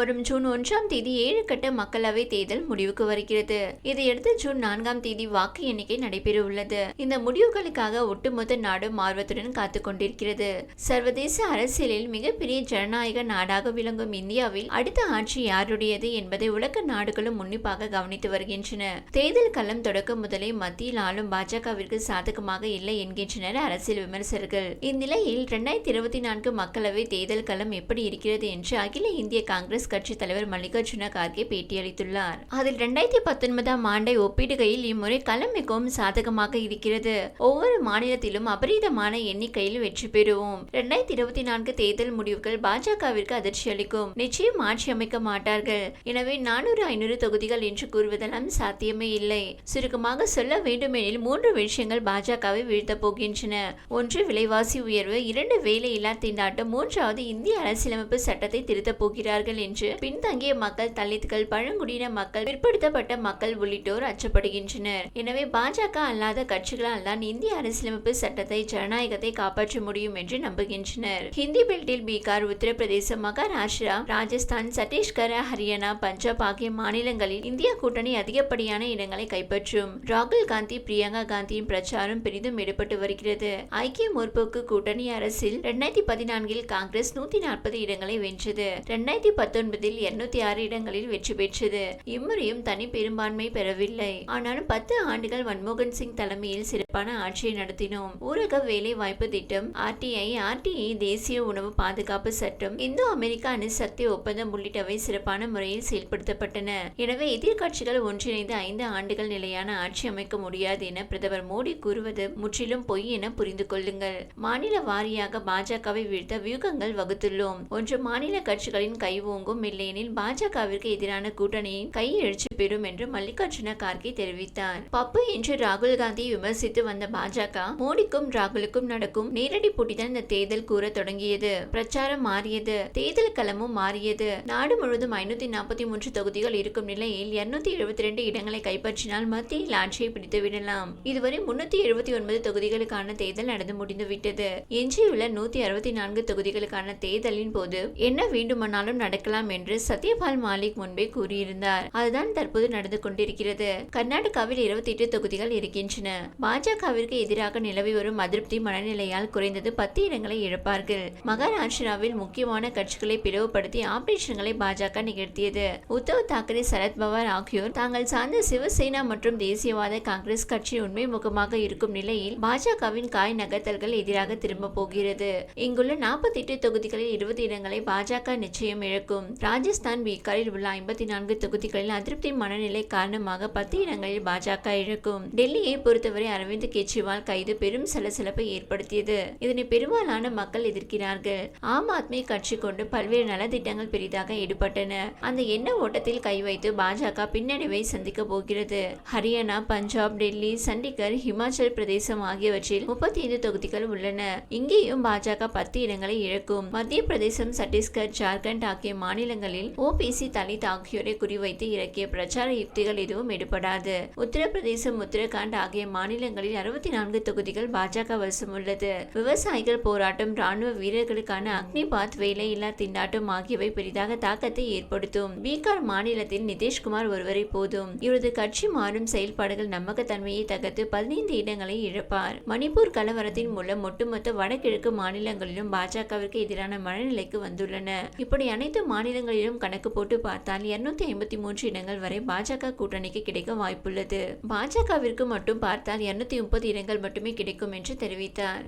வரும் ஜூன் ஒன்றாம் தேதி ஏழு கட்ட மக்களவை தேர்தல் முடிவுக்கு வருகிறது. இதையடுத்து ஜூன் நான்காம் தேதி வாக்கு எண்ணிக்கை நடைபெற உள்ளது. இந்த முடிவுகளுக்காக ஒட்டுமொத்த நாடும் ஆர்வத்துடன் காத்துக் கொண்டிருக்கிறது. சர்வதேச அரசியலில் மிகப்பெரிய ஜனநாயக நாடாக விளங்கும் இந்தியாவில் அடுத்த ஆட்சி யாருடையது என்பதை உலக நாடுகளும் உன்னிப்பாக கவனித்து வருகின்றன. தேர்தல் களம் தொடக்கம் முதலே மத்தியில் ஆளும் பாஜகவிற்கு சாதகமாக இல்லை என்கின்றனர் அரசியல் விமர்சகர்கள். இந்நிலையில் இரண்டாயிரத்தி இருபத்தி நான்கு மக்களவை தேர்தல் களம் எப்படி இருக்கிறது என்று அகில இந்திய காங்கிரஸ் கட்சி தலைவர் மல்லிகார்ஜுன கார்கே பேட்டியளித்துள்ளார். அதில் இரண்டாயிரத்தி பத்தொன்பதாம் ஆண்டை ஒப்பிடுகையில் இம்முறை களம் மிகவும் சாதகமாக இருக்கிறது. ஒவ்வொரு மாநிலத்திலும் அபரீதமான எண்ணிக்கையில் வெற்றி பெறுவோம். இரண்டாயிரத்தி இருபத்தி நான்கு தேர்தல் முடிவுகள் பாஜகவிற்கு அதிர்ச்சி அளிக்கும். நிச்சயம் ஆட்சி அமைக்க மாட்டார்கள். எனவே நானூறு ஐநூறு தொகுதிகள் என்று கூறுவதெல்லாம் சாத்தியமே இல்லை. சுருக்கமாக சொல்ல வேண்டுமெனில் மூன்று விஷயங்கள் பாஜகவை வீழ்த்தப் போகின்றன. ஒன்று விலைவாசி உயர்வு. இரண்டு வேலையில்லா திண்டாட்டம். மூன்றாவது இந்திய அரசியலமைப்பு சட்டத்தை திருத்தப் போகிறார்கள் என்று பின்தங்கிய மக்கள் தலித்துகள் பழங்குடியின மக்கள் பிற்படுத்தப்பட்ட மக்கள் உள்ளிட்டோர் அச்சப்படுகின்றனர். எனவே பாஜக அல்லாத கட்சிகளால் தான் இந்திய அரசியலமைப்பு சட்டத்தை ஜனநாயகத்தை காப்பாற்ற முடியும் என்று நம்புகின்றனர். ஹிந்தி பெல்ட்டில் பீகார் உத்தரப்பிரதேசம் மகாராஷ்டிரா ராஜஸ்தான் சத்தீஸ்கர் ஹரியானா பஞ்சாப் ஆகிய மாநிலங்களில் இந்திய கூட்டணி அதிகப்படியான இடங்களை கைப்பற்றும். ராகுல் காந்தி பிரியங்கா காந்தியின் பிரச்சாரம் பெரிதும் ஈடுபட்டு வருகிறது. ஐக்கிய முற்போக்கு கூட்டணி அரசில் இரண்டாயிரத்தி பதினான்கில் காங்கிரஸ் நூத்தி நாற்பது இடங்களை வென்றது. இரண்டாயிரத்தி பத்தொன்பதில் இருநூத்தி ஆறு இடங்களில் வெற்றி பெற்றது. இம்முறையும் தனி பெரும்பான்மை பெறவில்லை. ஆனாலும் பத்து ஆண்டுகள் மன்மோகன் சிங் தலைமையில் சிறப்பான ஆட்சியை நடத்தினோம். ஊரக வேலை வாய்ப்பு திட்டம் ஆர்டிஐ ஆர்டிஐ தேசிய உணவு பாதுகாப்பு சட்டம் இந்தோ அமெரிக்க அணுசக்தி ஒப்பந்தம் உள்ளிட்டவை சிறப்பான முறையில் செயல்படுத்தப்பட்டன. எனவே எதிர்கட்சிகள் ஒன்றிணைந்து ஐந்து ஆண்டுகள் நிலையான ஆட்சி அமைக்க முடியாது என பிரதமர் மோடி கூறுவது முற்றிலும் பொய் என புரிந்து கொள்ளுங்கள். மாநில வாரியாக பாஜகவை வீழ்த்த வியூகங்கள் வகுத்துள்ளோம். ஒன்று மாநில கட்சிகளின் கைவோங்கும் ஓங்கும் இல்லையெனில் பாஜகவிற்கு எதிரான கூட்டணியின் கையெழுச்சி பெறும் என்று மல்லிகார்ஜுன கார்கே தெரிவித்தார். பப்பு என்று ராகுல் காந்தியை விமர்சித்து வந்த பாஜக மோடிக்கும் ராகுலுக்கும் நடக்கும் நேரடி போட்டிதான் இந்த தேர்தல் கூற தொடங்கியது. பிரச்சாரம் மாறியது. தேர்தல் களமும் மாறியது. நாடு முழுவதும் ஐநூத்தி நாற்பத்தி மூன்று தொகுதிகள் இருக்கும் நிலையில் இருநூத்தி எழுபத்தி ரெண்டு இடங்களை கைப்பற்றினால் மத்தியில் ஆட்சியை பிடித்து விடலாம். இதுவரை முன்னூத்தி எழுபத்தி ஒன்பது தொகுதிகளுக்கான தேர்தல் நடந்து முடிந்துவிட்டது. எஞ்சியுள்ள நூத்தி அறுபத்தி நான்கு தொகுதிகளுக்கான தேர்தலின் போது என்ன வேண்டுமானாலும் நடக்கலாம் என்று சத்யபால் மாலிக் முன்பே கூறியிருந்தார். அதுதான் தற்போது நடந்து கொண்டிருக்கிறது. கர்நாடகாவில் இருபத்தி எட்டு தொகுதிகள் இருக்கின்றன. பாஜகவிற்கு எதிராக நிலவி வரும் அதிருப்தி மனநிலையால் குறைந்தது பத்து இடங்களை இழப்பார்கள். மகாராஷ்டிராவில் முக்கியமான கட்சிகளை பிளவுபடுத்தி ஆபரேஷன்களை பாஜக நிகழ்த்தியது. உத்தவ் தாக்கரே சரத்பவார் ஆகியோர் தாங்கள் சார்ந்த சிவசேனா மற்றும் தேசியவாத காங்கிரஸ் கட்சி உண்மை முகமாக இருக்கும் நிலையில் பாஜகவின் காய் நகர்த்தல்கள் எதிராக திரும்ப போகிறது. இங்குள்ள நாற்பத்தி எட்டு தொகுதிகளில் இருபது இடங்களை பாஜக நிச்சயம் இழக்கும். ராஜஸ்தான் பீகாரில் உள்ள ஐம்பத்தி நான்கு தொகுதிகளில் அதிருப்தி மனநிலை காரணமாக பத்து இடங்களில் பாஜக இழக்கும் டெல்லியை பொறுத்தவரை அரவிந்த் கெஜ்ரிவால் கைது பெரும் சலசலப்பை ஏற்படுத்தியது. இதனை பெரும்பாலான மக்கள் எதிர்க்கிறார்கள். ஆம் ஆத்மி கட்சி கொண்டு பல்வேறு நலத்திட்டங்கள் பெரிதாக ஈடுபட்டன. அந்த எண்ண ஓட்டத்தில் கை வைத்து பாஜக பின்னடைவை சந்திக்க போகிறது. ஹரியானா பஞ்சாப் டெல்லி சண்டிகர் ஹிமாச்சல் பிரதேசம் ஆகியவற்றில் முப்பத்தி ஐந்து தொகுதிகள் உள்ளன. இங்கேயும் பாஜக பத்து இடங்களை இழக்கும். மத்திய பிரதேசம் சத்தீஸ்கர் ஜார்க்கண்ட் ஆகிய மாநில மாநிலங்களில் ஓபிசி தலித் ஆகியோரை குறிவைத்து இறக்கிய பிரச்சார யுக்திகள் எதுவும் எடுபடாது. உத்தரப்பிரதேசம் உத்தரகாண்ட் ஆகிய மாநிலங்களில் அறுபத்தி நான்கு தொகுதிகள் பாஜக வசம் உள்ளது. விவசாயிகள் போராட்டம் ராணுவ வீரர்களுக்கான அக்னிபாத் வேலையில்லா திண்டாட்டம் ஆகியவை பெரிதாக தாக்கத்தை ஏற்படுத்தும். பீகார் மாநிலத்தில் நிதிஷ்குமார் ஒருவரை போதும். இவரது கட்சி மாறும் செயல்பாடுகள் நம்பகத்தன்மையை தகர்த்து பதினைந்து இடங்களை இழப்பார். மணிப்பூர் கலவரத்தின் மூலம் ஒட்டுமொத்த வடகிழக்கு மாநிலங்களிலும் பாஜகவிற்கு எதிரான மனநிலைக்கு வந்துள்ளன. இப்படி அனைத்து மாநில மாநிலங்களிலும் கணக்கு போட்டு பார்த்தால் இருநூத்தி ஐம்பத்தி மூன்று இடங்கள் வரை பாஜக கூட்டணிக்கு கிடைக்க வாய்ப்புள்ளது. பாஜகவிற்கு மட்டும் பார்த்தால் இருநூத்தி முப்பது இடங்கள் மட்டுமே கிடைக்கும் என்று தெரிவித்தார்.